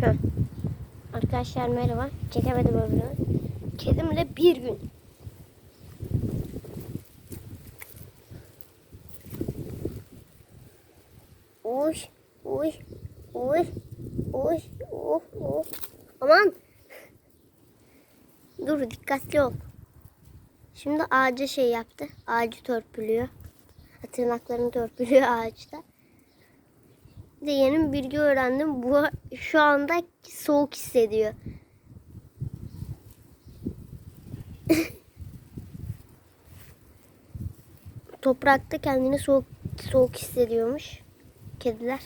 Heh. Arkadaşlar merhaba. Çekemedim öbürünü. Kedimle bir gün. Uy, uy, uy, uy, uh, uh. Aman. Dur dikkatli ol. Şimdi ağaca şey yaptı. Ağacı törpülüyor. Tırnaklarını törpülüyor ağaçta. De yeni bir bilgi öğrendim. Bu şu anda soğuk hissediyor. Toprakta kendini soğuk soğuk hissediyormuş kediler.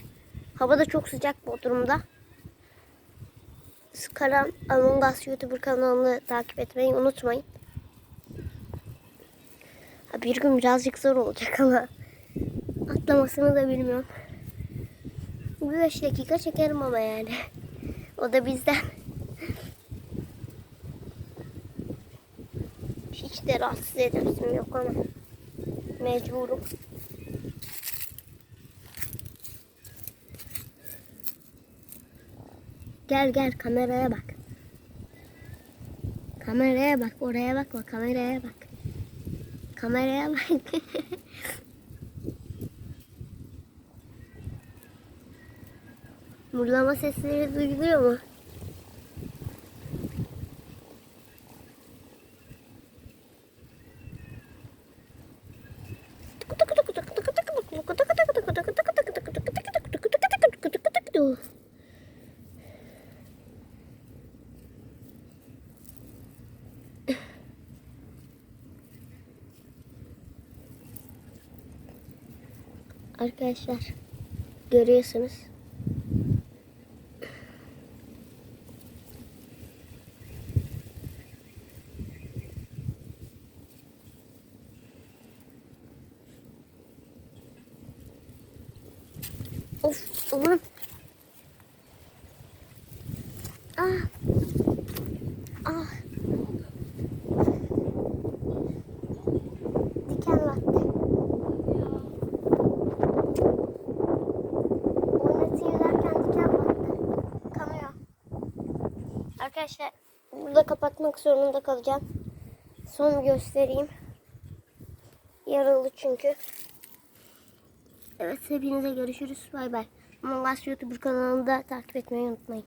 Hava da çok sıcak Bodrum'da. Karan Among Us YouTuber kanalını takip etmeyi unutmayın. Ha, bir gün birazcık zor olacak ama atlamasını da bilmiyorum. Bir beş dakika çekerim ama yani. O da bizden. Hiç de rahatsız edesim yok ama. Mecburum. Gel gel kameraya bak. Kameraya bak, oraya bakma, kameraya bak. Kameraya bak. Mırlama sesleri duyuluyor mu? Arkadaşlar görüyorsunuz. Of aman. Ah. Ah. Diken battı. Battı. Kanıyor. Arkadaşlar burada kapatmak zorunda kalacağım. Son göstereyim. Yaralı çünkü. Evet hepinize görüşürüz. Bay bay. Among Us YouTuber kanalını da takip etmeyi unutmayın.